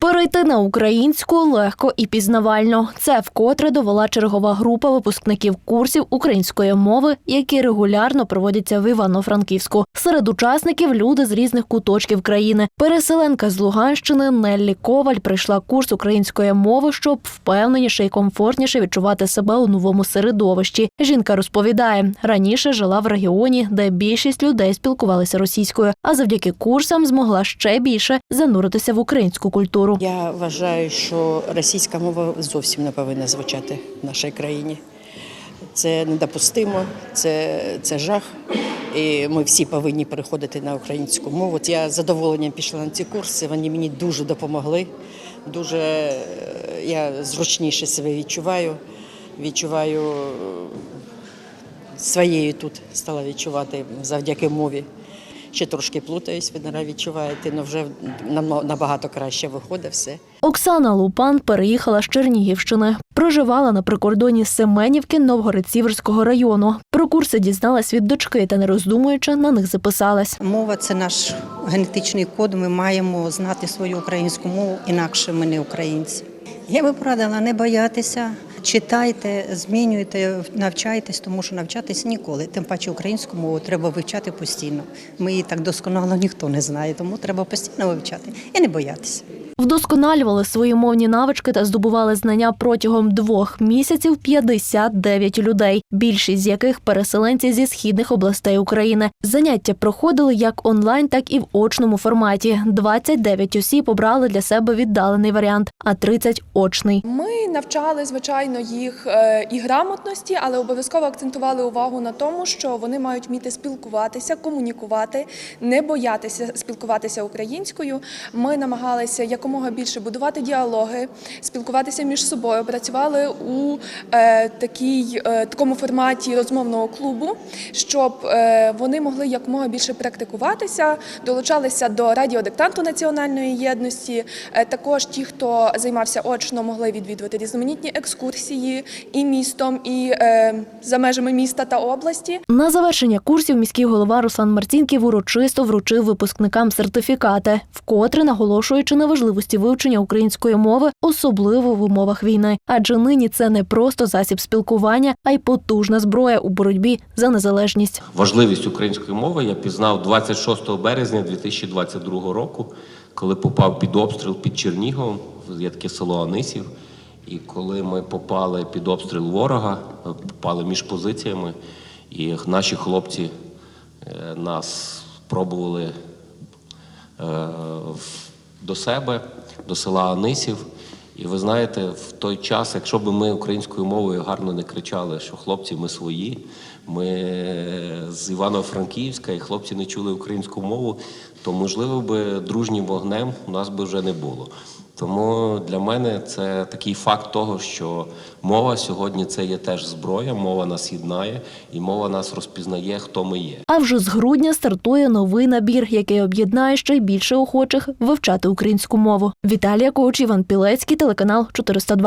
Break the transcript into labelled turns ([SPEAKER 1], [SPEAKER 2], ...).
[SPEAKER 1] Перейти на українську легко і пізнавально. Це вкотре довела чергова група випускників курсів української мови, які регулярно проводяться в Івано-Франківську. Серед учасників люди з різних куточків країни. Переселенка з Луганщини Неллі Коваль прийшла курс української мови, щоб впевненіше і комфортніше відчувати себе у новому середовищі. Жінка розповідає, раніше жила в регіоні, де більшість людей спілкувалися російською, а завдяки курсам змогла ще більше зануритися в українську культуру.
[SPEAKER 2] Я вважаю, що російська мова зовсім не повинна звучати в нашій країні. Це недопустимо, це, це жах. І ми всі повинні переходити на українську мову. Я з задоволенням пішла на ці курси. Вони мені дуже допомогли. Дуже е, я зручніше себе відчуваю. Відчуваю е, своєю тут стала відчувати завдяки мові. Ще трошки плутаюсь, ви наразі відчуваєте, але вже намно- набагато краще виходить все.
[SPEAKER 1] Оксана Лупан переїхала з Чернігівщини. Проживала на прикордоні Семенівки Новгород-Сіверського району. Про курси дізналась від дочки та не роздумуючи на них записалась.
[SPEAKER 3] Мова це наш генетичний код. Ми маємо знати свою українську мову, інакше ми не українці. Я би порадила не боятися, читайте, змінюйте, навчайтесь, тому що навчатись ніколи. Тим паче українську мову треба вивчати постійно. Ми її так досконало ніхто не знає, тому треба постійно вивчати і не боятися.
[SPEAKER 1] Вдосконалювали свої мовні навички та здобували знання протягом двох місяців 59 людей, більшість з яких переселенці зі східних областей України. Заняття проходили як онлайн, так і в очному форматі. 29 осіб обрали для себе віддалений варіант, а 30 – очний.
[SPEAKER 4] Ми навчали, звичайно, їх е, і грамотності, але обов'язково акцентували увагу на тому, що вони мають вміти спілкуватися, комунікувати, не боятися спілкуватися українською. Ми намагалися якомога більше будувати діалоги, спілкуватися між собою. Працювали у е, такій, е, такому форматі розмовного клубу, щоб е, вони могли якомога більше практикуватися, долучалися до радіодиктанту національної єдності. Е, Також ті, хто займався очно, могли відвідувати різноманітні екскурсії і містом, і е, за межами міста та області.
[SPEAKER 1] На завершення курсів міський голова Руслан Марцінків урочисто вручив випускникам сертифікати, вкотре наголошуючи на важливості вивчення української мови, особливо в умовах війни. Адже нині це не просто засіб спілкування, а й потужна зброя у боротьбі за незалежність.
[SPEAKER 5] Важливість української мови я пізнав 26 березня 2022 року, коли попав під обстріл під Черніговом, є таке село Анисів. І коли ми попали під обстріл ворога, попали між позиціями, і наші хлопці е, нас пробували е, до себе, до села Анисів. І ви знаєте, в той час, якщо б ми українською мовою гарно не кричали, що хлопці ми свої, ми з Івано-Франківська, і хлопці не чули українську мову, то можливо би дружнім вогнем у нас би вже не було. Тому для мене це такий факт того, що мова сьогодні це є теж зброя, мова нас єднає, і мова нас розпізнає, хто ми є.
[SPEAKER 1] А вже з грудня стартує новий набір, який об'єднає ще й більше охочих вивчати українську мову. Віталія Коуч, Іван Пілецький, телеканал 402.